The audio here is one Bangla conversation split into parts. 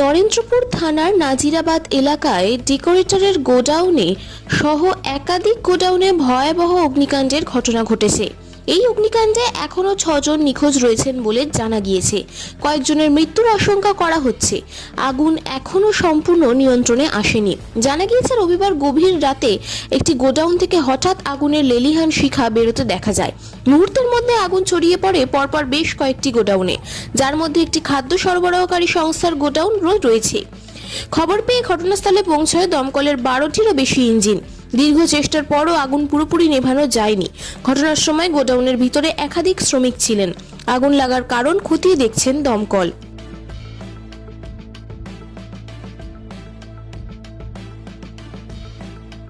নরেন্দ্রপুর থানার নাজিরাবাদ এলাকায় ডেকোরেটরের গোডাউনে সহ একাধিক গোডাউনে ভয়াবহ অগ্নিকাণ্ডের ঘটনা ঘটেছে। এই অগ্নিকাণ্ডে এখনও ছজন নিখোঁজ রয়েছেন বলে জানা গিয়েছে। কয়েকজনের মৃত্যুর আশঙ্কা করা হচ্ছে। আগুন এখনও সম্পূর্ণ নিয়ন্ত্রণে আসেনি। জানা গিয়েছে, রবিবার গভীর রাতে একটি গোডাউন থেকে হঠাৎ আগুনের লেলিহান শিখা বেরোতে দেখা যায়। মুহূর্তের মধ্যে আগুন ছড়িয়ে পড়ে পরপর বেশ কয়েকটি গোডাউনে, যার মধ্যে একটি খাদ্য সরবরাহকারী সংস্থার গোডাউন রয়েছে। খবর পেয়ে ঘটনাস্থলে পৌঁছায় দমকলের বারোটিরও বেশি ইঞ্জিন। দীর্ঘ চেষ্টার পরও আগুন পুরোপুরি নেভানো যায়নি। ঘটনার সময় গোডাউনের ভিতরে একাধিক শ্রমিক ছিলেন। আগুন লাগার কারণ খতিয়ে দেখছেন দমকল।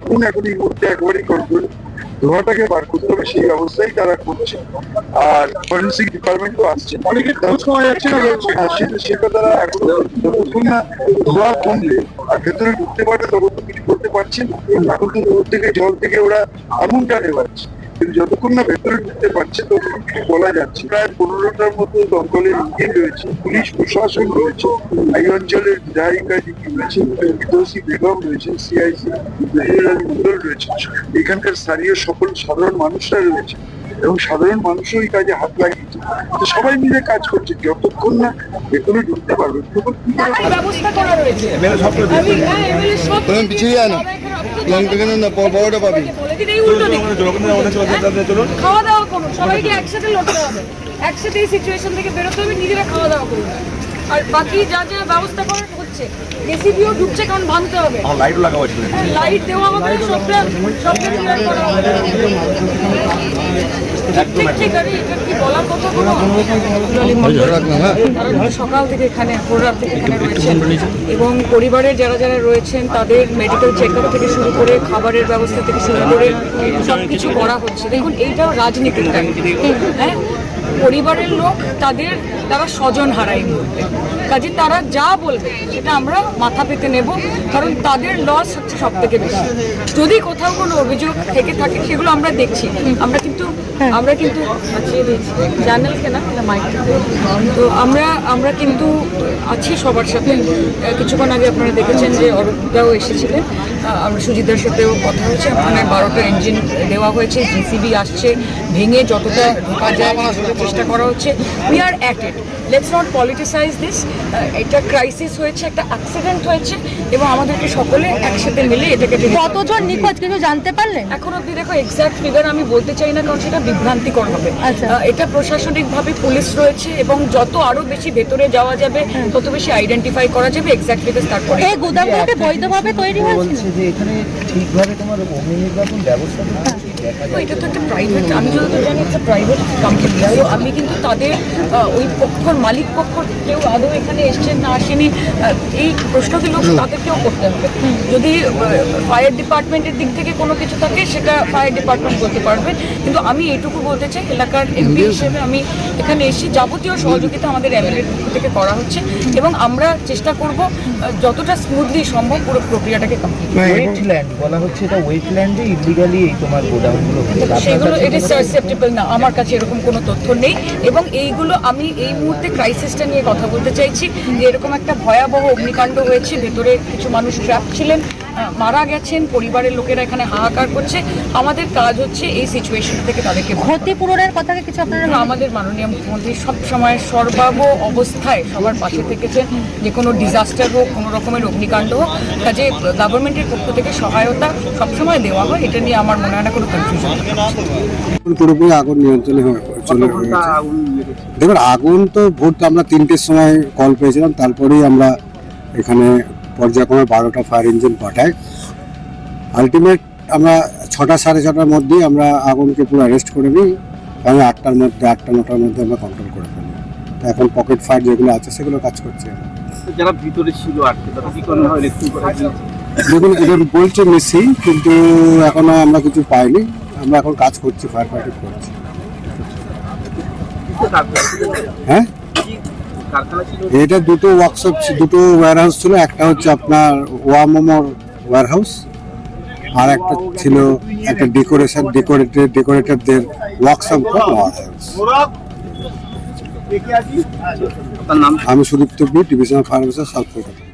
এখন ধোঁয়াটাকে বার করতে হবে সেই অবস্থায় তারা করছে। আর ফরেন্সিক ডিপার্টমেন্টও আসছে। অনেকে খোঁজ পাওয়া যাচ্ছে না সেটা সেটা তারা এখন ধোঁয়া আর ভেতরে ঢুকতে পারে তখন করতে পারছে না। থেকে, জল থেকে ওরা আগুনটা নেবাচ্ছে কিন্তু যতক্ষণ না ভেতরে ঢুকতে পারছে, ততক্ষণ বলা যাচ্ছে প্রায় পনেরোটার মতো দমকলের ইঞ্জিন রয়েছে, পুলিশ প্রশাসন রয়েছে, এই অঞ্চলের বিধায়িকা যিনি রয়েছে বিদোষী বেগম সিআইসি মন্ডল রয়েছে। এখানকার স্থানীয় সকল সাধারণ মানুষরা রয়েছে। এবং সাধারণ মানুষও এই কাজে হাত লাগিয়েছে তো সবাই মিলে কাজ করছে যতক্ষণ না বেতনে ঢুকতে পারবে। ততক্ষণ কি করে ব্যবস্থা করা রয়েছে আমি হ্যাঁ এমএলএ সব তুমি পিছিয়ে না। বড়টা পাবি। খাওয়া দাওয়া করুন সবাইকে একসাথে লড়তে হবে। একসাথে এই সিচুয়েশন থেকে বেরোতে হবে নিজেরা খাওয়া দাওয়া করুন। আর বাকি যা যা ব্যবস্থা করার হচ্ছে রেসিপিও ঢুকছে কারণ ভাঙতে হবে। লাগাবো ছিল হ্যাঁ, লাইট দেওয়া হবে সবটা সবটা clear করা হবে। সকাল থেকে এখানে থেকে রয়েছেন। এবং পরিবারের যারা যারা রয়েছেন তাদের মেডিকেল চেক আপ থেকে শুরু করে খাবারের ব্যবস্থা থেকে শুরু করে সব কিছু করা হচ্ছে। দেখুন এইটাও রাজনীতির হ্যাঁ? পরিবারের লোক তাদের, তারা স্বজন হারাই মুহূর্তে। কাজে তারা যা বলবে, সেটা আমরা মাথা পেতে নেব, কারণ তাদের লস হচ্ছে সব থেকে বেশি। যদি কোথাও কোনো অভিযোগ থেকে থাকে, সেগুলো আমরা দেখছি। আমরা কিন্তু আমরা কিন্তু চ্যানেল কেনা তো আমরা আমরা কিন্তু আছি সবার সাথে। কিছুক্ষণ আগে আপনারা দেখেছেন যে অরূপদাও এসেছিলেন। আমরা সুজিতদার সাথেও কথা হয়েছে। ওখানে বারোটা ইঞ্জিন দেওয়া হয়েছে জিসিবি আসছে ভেঙে যতটা ঢোকা যায় চেষ্টা করা হচ্ছে। We are at it let's not politicize this এটা ক্রাইসিস হয়েছে একটা অ্যাক্সিডেন্ট হয়েছে এবং আমাদেরকে সকলে একসাথে মিলে এটাকে কতজন নিখোঁজ কিছু জানতে পারলেন। এখন অব্দি দেখো এক্সাক্ট ফিগার আমি বলতে চাই না কারণ সেটা বিভ্রান্তিকর হবে। আচ্ছা। এটা প্রশাসনিকভাবে পুলিশ রয়েছে এবং যত আরও বেশি ভেতরে যাওয়া যাবে তত বেশি আইডেন্টিফাই করা যাবে এক্সাক্ট ফিগার তারপরে এই গুদামগুলোকে বৈধভাবে তৈরি হয়েছিল বলছে যে এখানে ঠিকভাবে তোমার অগ্নি নির্বাপন ব্যবস্থা তো এটা তো একটা প্রাইভেট আমি যতদূর জানি একটা প্রাইভেট কোম্পানি তো আমি কিন্তু তাদের ওই পক্ষর মালিক পক্ষ কেউ আদৌ এখানে এসছেন না আসেনি এই প্রশ্নগুলো তাদেরকেও করতে হবে। যদি ফায়ার ডিপার্টমেন্টের দিক থেকে কোনো কিছু থাকে সেটা ফায়ার ডিপার্টমেন্ট বলতে পারবে। কিন্তু আমি এইটুকু বলতে চাই এলাকার এমপি হিসেবে আমি এখানে এসে যাবতীয় সহযোগিতা আমাদের এমএলএর পক্ষ থেকে করা হচ্ছে এবং আমরা চেষ্টা করব যতটা স্মুথলি সম্ভব পুরো প্রক্রিয়াটাকে কমপ্লিট ওয়েটল্যান্ড বলা হচ্ছে এটা ওয়েটল্যান্ডে ইলিগালি এই তোমার গোডাউনগুলো সেগুলো কাছে ইট ইজ সাসেপ্টেবল না আমার কাছে এরকম কোনো তথ্য নেই এবং এইগুলো আমি এই মুহূর্তে ক্রাইসিসটা নিয়ে কথা বলতে চাইছি যে এরকম একটা ভয়াবহ অগ্নিকাণ্ড হয়েছে ভেতরে কিছু মানুষ ট্র্যাপ ছিলেন মারা গেছেন পরিবারের লোকেরা এখানে হাহাকার করছে। আমাদের কাজ হচ্ছে এই সিচুয়েশন থেকে তাদেরকে। ক্ষতিপূরণের কথা কিছু আপনারা আমাদের মাননীয় মুখ্যমন্ত্রী সব সময় সর্বাব অবস্থায় সবার পাশে থেকেছেন। যে কোনো ডিজাস্টার হোক কোনো রকমের অগ্নিকাণ্ড হোক কাজে গভর্নমেন্টের পক্ষ থেকে সহায়তা সবসময় দেওয়া হয়। এটা নিয়ে আমার মনে হয় না কোনো কনফিউশন পুরোপুরি আগুন নিয়ন্ত্রণে চলে দেখুন আগুন তো ভোট তো আমরা তিনটের সময় কল পেয়েছিলাম তারপরেই আমরা এখানে পর্যায়ক্রমে বারোটা ফায়ার ইঞ্জিন পাঠাই আলটিমেট আমরা ছটা সাড়ে ছটার মধ্যেই আমরা আগুনকে পুরো অ্যারেস্ট করে নিই। আমি আটটার মধ্যে আটটা নটার মধ্যে আমরা কন্ট্রোল করে ফেলি। এখন পকেট ফায়ার যেগুলো আছে সেগুলো কাজ করছে। যারা ভিতরে ছিল আটকে তারা কি কোনো রেস্কিউ করা হয়েছে? দেখুন বলছে মিসিং কিন্তু এখনও আমরা কিছু পাইনি। আমরা এখন কাজ করছি ফায়ার ফাইটার করছি? হ্যাঁ? এটা দুটো ওয়ার্কশপ দুটো ওয়্যারহাউস ছিল একটা হচ্ছে আপনার ওয়ামোমোর ওয়্যারহাউস আর একটা ছিল একটা ডেকোরেশন ডেকোরেটেড ডেকোরেটরদের ওয়ার্কশপ আমি সুদীপ্ত বি ডিভিশনাল ফার্মেসার সাউথ কলকাতা